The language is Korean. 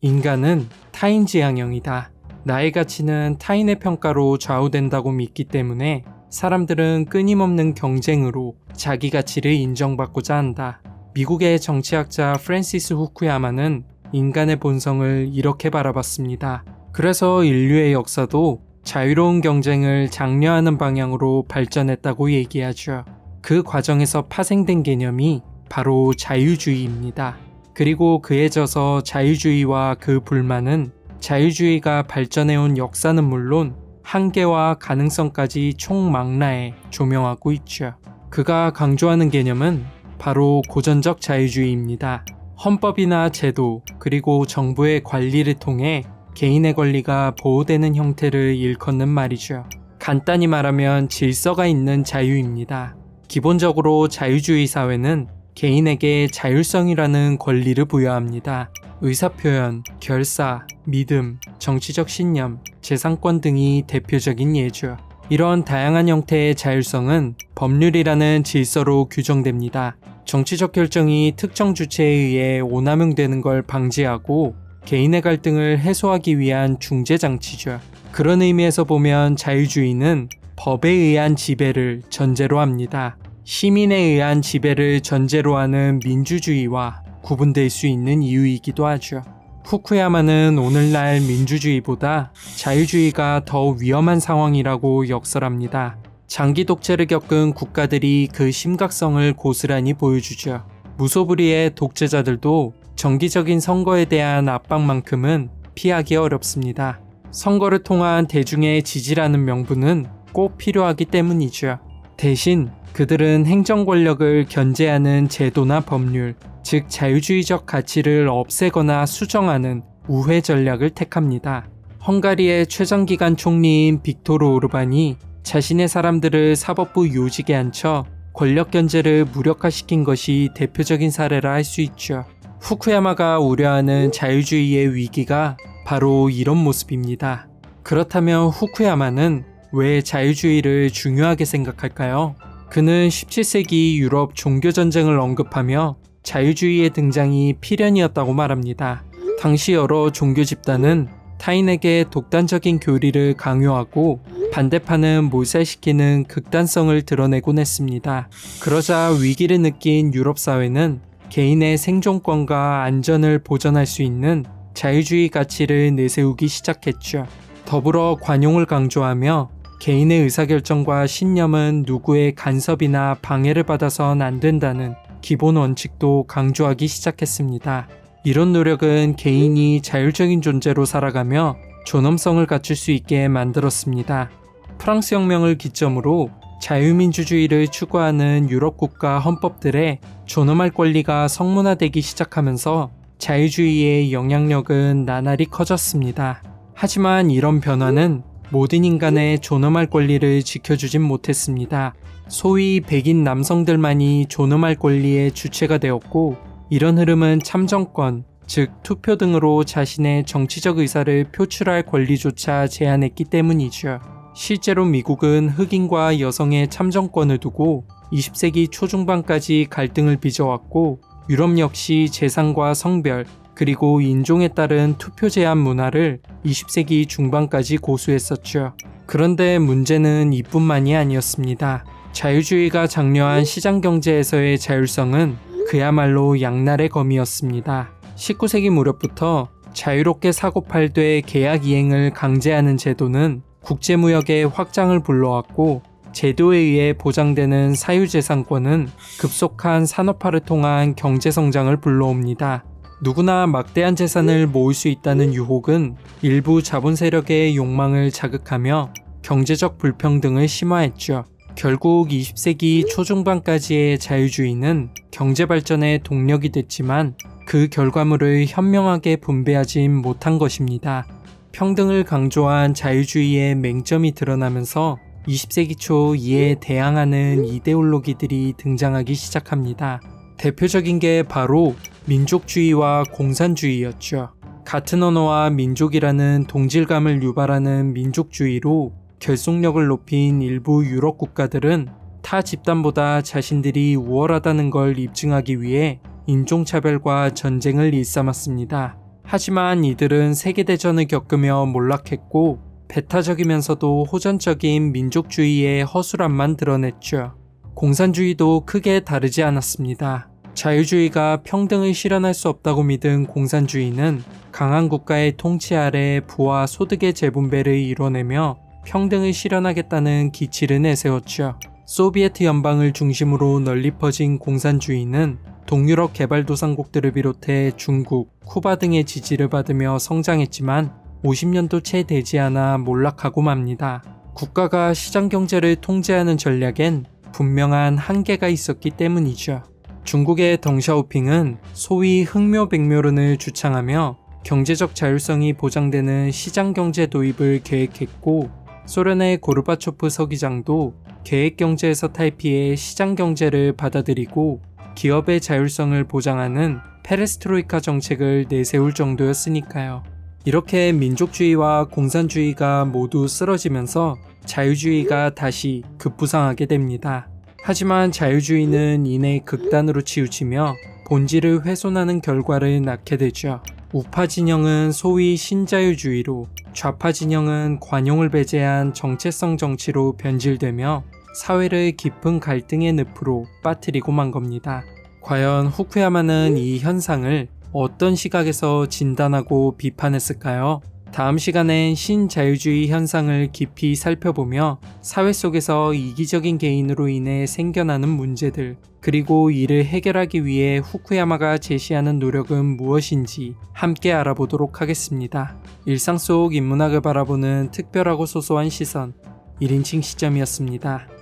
인간은 타인 지향형이다. 나의 가치는 타인의 평가로 좌우된다고 믿기 때문에 사람들은 끊임없는 경쟁으로 자기 가치를 인정받고자 한다. 미국의 정치학자 프랜시스 후쿠야마는 인간의 본성을 이렇게 바라봤습니다. 그래서 인류의 역사도 자유로운 경쟁을 장려하는 방향으로 발전했다고 얘기하죠. 그 과정에서 파생된 개념이 바로 자유주의입니다. 그리고 그에 져서 자유주의와 그 불만은 자유주의가 발전해온 역사는 물론 한계와 가능성까지 총망라해 조명하고 있죠. 그가 강조하는 개념은 바로 고전적 자유주의입니다. 헌법이나 제도, 그리고 정부의 관리를 통해 개인의 권리가 보호되는 형태를 일컫는 말이죠. 간단히 말하면 질서가 있는 자유입니다. 기본적으로 자유주의 사회는 개인에게 자율성이라는 권리를 부여합니다. 의사표현, 결사, 믿음, 정치적 신념, 재산권 등이 대표적인 예죠. 이런 다양한 형태의 자율성은 법률이라는 질서로 규정됩니다. 정치적 결정이 특정 주체에 의해 오남용되는 걸 방지하고 개인의 갈등을 해소하기 위한 중재장치죠. 그런 의미에서 보면 자유주의는 법에 의한 지배를 전제로 합니다. 시민에 의한 지배를 전제로 하는 민주주의와 구분될 수 있는 이유이기도 하죠. 후쿠야마는 오늘날 민주주의보다 자유주의가 더 위험한 상황이라고 역설합니다. 장기 독재를 겪은 국가들이 그 심각성을 고스란히 보여주죠. 무소불위의 독재자들도 정기적인 선거에 대한 압박만큼은 피하기 어렵습니다. 선거를 통한 대중의 지지라는 명분은 꼭 필요하기 때문이죠. 대신 그들은 행정 권력을 견제하는 제도나 법률, 즉 자유주의적 가치를 없애거나 수정하는 우회 전략을 택합니다. 헝가리의 최장기간 총리인 빅토르 오르반이 자신의 사람들을 사법부 요직에 앉혀 권력 견제를 무력화시킨 것이 대표적인 사례라 할 수 있죠. 후쿠야마가 우려하는 자유주의의 위기가 바로 이런 모습입니다. 그렇다면 후쿠야마는 왜 자유주의를 중요하게 생각할까요? 그는 17세기 유럽 종교전쟁을 언급하며 자유주의의 등장이 필연이었다고 말합니다. 당시 여러 종교 집단은 타인에게 독단적인 교리를 강요하고 반대파는 몰살시키는 극단성을 드러내곤 했습니다. 그러자 위기를 느낀 유럽 사회는 개인의 생존권과 안전을 보전할 수 있는 자유주의 가치를 내세우기 시작했죠. 더불어 관용을 강조하며 개인의 의사결정과 신념은 누구의 간섭이나 방해를 받아선 안 된다는 기본 원칙도 강조하기 시작했습니다. 이런 노력은 개인이 자율적인 존재로 살아가며 존엄성을 갖출 수 있게 만들었습니다. 프랑스 혁명을 기점으로 자유민주주의를 추구하는 유럽 국가 헌법들의 존엄할 권리가 성문화되기 시작하면서 자유주의의 영향력은 나날이 커졌습니다. 하지만 이런 변화는 모든 인간의 존엄할 권리를 지켜주진 못했습니다. 소위 백인 남성들만이 존엄할 권리의 주체가 되었고 이런 흐름은 참정권, 즉 투표 등으로 자신의 정치적 의사를 표출할 권리조차 제한했기 때문이죠. 실제로 미국은 흑인과 여성의 참정권을 두고 20세기 초중반까지 갈등을 빚어왔고 유럽 역시 재산과 성별, 그리고 인종에 따른 투표 제한 문화를 20세기 중반까지 고수했었죠. 그런데 문제는 이뿐만이 아니었습니다. 자유주의가 장려한 시장 경제에서의 자율성은 그야말로 양날의 검이었습니다. 19세기 무렵부터 자유롭게 사고팔되 계약 이행을 강제하는 제도는 국제무역의 확장을 불러왔고 제도에 의해 보장되는 사유재산권은 급속한 산업화를 통한 경제성장을 불러옵니다. 누구나 막대한 재산을 모을 수 있다는 유혹은 일부 자본 세력의 욕망을 자극하며 경제적 불평등을 심화했죠. 결국 20세기 초중반까지의 자유주의는 경제 발전의 동력이 됐지만 그 결과물을 현명하게 분배하진 못한 것입니다. 평등을 강조한 자유주의의 맹점이 드러나면서 20세기 초 이에 대항하는 이데올로기들이 등장하기 시작합니다. 대표적인 게 바로 민족주의와 공산주의였죠. 같은 언어와 민족이라는 동질감을 유발하는 민족주의로 결속력을 높인 일부 유럽 국가들은 타 집단보다 자신들이 우월하다는 걸 입증하기 위해 인종차별과 전쟁을 일삼았습니다. 하지만 이들은 세계대전을 겪으며 몰락했고 배타적이면서도 호전적인 민족주의의 허술함만 드러냈죠. 공산주의도 크게 다르지 않았습니다. 자유주의가 평등을 실현할 수 없다고 믿은 공산주의는 강한 국가의 통치 아래 부와 소득의 재분배를 이뤄내며 평등을 실현하겠다는 기치를 내세웠죠. 소비에트 연방을 중심으로 널리 퍼진 공산주의는 동유럽 개발도상국들을 비롯해 중국, 쿠바 등의 지지를 받으며 성장했지만 50년도 채 되지 않아 몰락하고 맙니다. 국가가 시장 경제를 통제하는 전략엔 분명한 한계가 있었기 때문이죠. 중국의 덩샤오핑은 소위 흑묘백묘론을 주창하며 경제적 자율성이 보장되는 시장 경제 도입을 계획했고 소련의 고르바초프 서기장도 계획 경제에서 탈피해 시장 경제를 받아들이고 기업의 자율성을 보장하는 페레스트로이카 정책을 내세울 정도였으니까요. 이렇게 민족주의와 공산주의가 모두 쓰러지면서 자유주의가 다시 급부상하게 됩니다. 하지만 자유주의는 이내 극단으로 치우치며 본질을 훼손하는 결과를 낳게 되죠. 우파 진영은 소위 신자유주의로 좌파 진영은 관용을 배제한 정체성 정치로 변질되며 사회를 깊은 갈등의 늪으로 빠뜨리고 만 겁니다. 과연 후쿠야마는 이 현상을 어떤 시각에서 진단하고 비판했을까요? 다음 시간엔 신자유주의 현상을 깊이 살펴보며 사회 속에서 이기적인 개인으로 인해 생겨나는 문제들, 그리고 이를 해결하기 위해 후쿠야마가 제시하는 노력은 무엇인지 함께 알아보도록 하겠습니다. 일상 속 인문학을 바라보는 특별하고 소소한 시선, 1인칭 시점이었습니다.